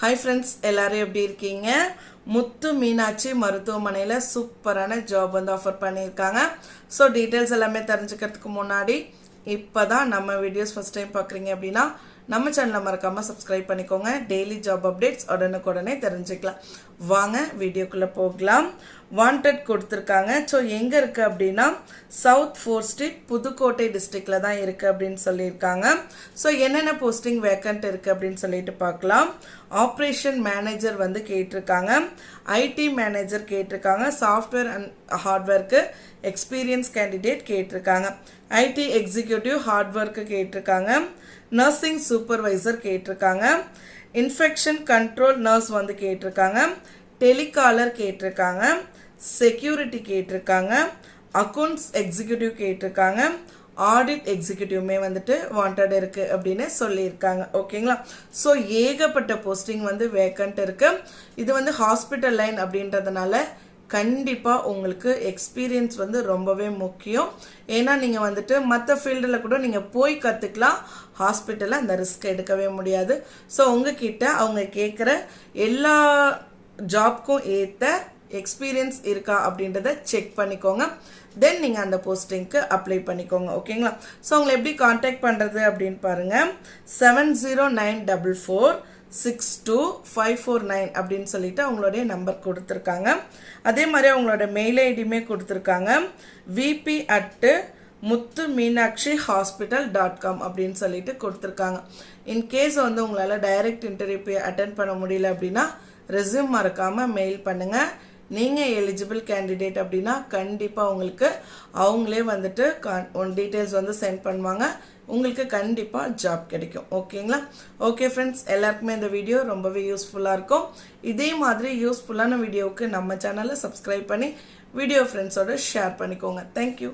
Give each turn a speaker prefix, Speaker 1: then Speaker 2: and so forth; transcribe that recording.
Speaker 1: Hi friends எல்லாரும் எப்படி இருக்கீங்க? முத்து மீனாட்சி மருத்துவமனையில் சூப்பரான ஜாப் வந்து ஆஃபர் பண்ணியிருக்காங்க. ஸோ டீட்டெயில்ஸ் எல்லாமே தெரிஞ்சுக்கிறதுக்கு முன்னாடி இப்போ தான் நம்ம வீடியோஸ் ஃபஸ்ட் டைம் பார்க்குறீங்க அப்படின்னா நம்ம சேனலை மறக்காமல் சப்ஸ்கிரைப் பண்ணிக்கோங்க. டெய்லி ஜாப் அப்டேட்ஸ் உடனுக்குடனே தெரிஞ்சுக்கலாம். வாங்க வீடியோக்குள்ளே போகலாம். வாண்டட் கொடுத்துருக்காங்க. ஸோ எங்கே இருக்குது அப்படின்னா சவுத் ஃபோர் ஸ்ட்ரீட் புதுக்கோட்டை டிஸ்ட்ரிக்டில் தான் இருக்குது அப்படின்னு சொல்லியிருக்காங்க. ஸோ என்னென்ன போஸ்டிங் வேக்கண்ட் இருக்குது அப்படின்னு சொல்லிட்டு பார்க்கலாம். ஆப்ரேஷன் மேனேஜர் வந்து கேட்டிருக்காங்க. ஐடி மேனேஜர் கேட்டிருக்காங்க. சாஃப்ட்வேர் அண்ட் ஹார்ட்வேர்க்கு எக்ஸ்பீரியன்ஸ் கேண்டிடேட் கேட்டிருக்காங்க. ஐடி எக்ஸிக்யூட்டிவ் ஹார்ட்வேர்க்கு கேட்டிருக்காங்க. நர்சிங் சூப்பர்வைசர் கேட்டிருக்காங்க. இன்ஃபெக்ஷன் கண்ட்ரோல் நர்ஸ் வந்து கேட்டிருக்காங்க. டெலிகாலர் கேட்டிருக்காங்க. செக்யூரிட்டி கேட்டிருக்காங்க. அக்கௌண்ட்ஸ் எக்ஸிக்யூட்டிவ் கேட்டிருக்காங்க. ஆடிட் எக்ஸிக்யூட்டிவ்மே வந்துட்டு வாண்டட் இருக்குது அப்படின்னு சொல்லியிருக்காங்க. ஓகேங்களா ஸோ ஏகப்பட்ட போஸ்டிங் வந்து வேக்கண்ட் இருக்குது இது வந்து ஹாஸ்பிட்டல் லைன் அப்படின்றதுனால கண்டிப்பாக உங்களுக்கு எக்ஸ்பீரியன்ஸ் வந்து ரொம்பவே முக்கியம். ஏன்னா நீங்கள் வந்துட்டு மற்ற ஃபீல்டில் கூட நீங்கள் போய் கற்றுக்கலாம் ஹாஸ்பிட்டலில் அந்த ரிஸ்க் எடுக்கவே முடியாது. ஸோ உங்ககிட்ட அவங்க கேட்குற எல்லா ஜாப்க்கும் ஏற்ற எக்ஸ்பீரியன்ஸ் இருக்கா அப்படின்றத செக் பண்ணிக்கோங்க. தென் நீங்கள் அந்த போஸ்டிங்க்கு அப்ளை பண்ணிக்கோங்க. ஓகேங்களா ஸோ உங்களை எப்படி காண்டாக்ட் பண்ணுறது அப்படின்னு பாருங்கள் seven zero nine double four six two five four nine அப்படின்னு சொல்லிட்டு அவங்களுடைய நம்பர் கொடுத்துருக்காங்க. அதே மாதிரி அவங்களோட மெயில் ஐடியுமே கொடுத்துருக்காங்க. VP at Muthu Meenakshi hospital dot com அப்படின்னு சொல்லிட்டு கொடுத்துருக்காங்க. இன்கேஸ் வந்து உங்களால் டைரக்ட் இன்டர்வியூ போய் அட்டன் பண்ண முடியல அப்படின்னா ரெஸ்யூம் மறக்காமல் மெயில் பண்ணுங்கள் நீங்கள் எலிஜிபிள் கேண்டிடேட் அப்படின்னா கண்டிப்பாக உங்களுக்கு அவங்களே வந்துட்டு ஒன் டீட்டெயில்ஸ் வந்து சென்ட் பண்ணுவாங்க. உங்களுக்கு கண்டிப்பாக ஜாப் கிடைக்கும். ஓகேங்களா ஓகே ஃப்ரெண்ட்ஸ் எல்லாருக்குமே இந்த வீடியோ ரொம்பவே யூஸ்ஃபுல்லாக இருக்கும். இதே மாதிரி யூஸ்ஃபுல்லான வீடியோவுக்கு நம்ம சேனலை சப்ஸ்கிரைப் பண்ணி வீடியோ ஃப்ரெண்ட்ஸோட ஷேர் பண்ணிக்கோங்க. தேங்க்யூ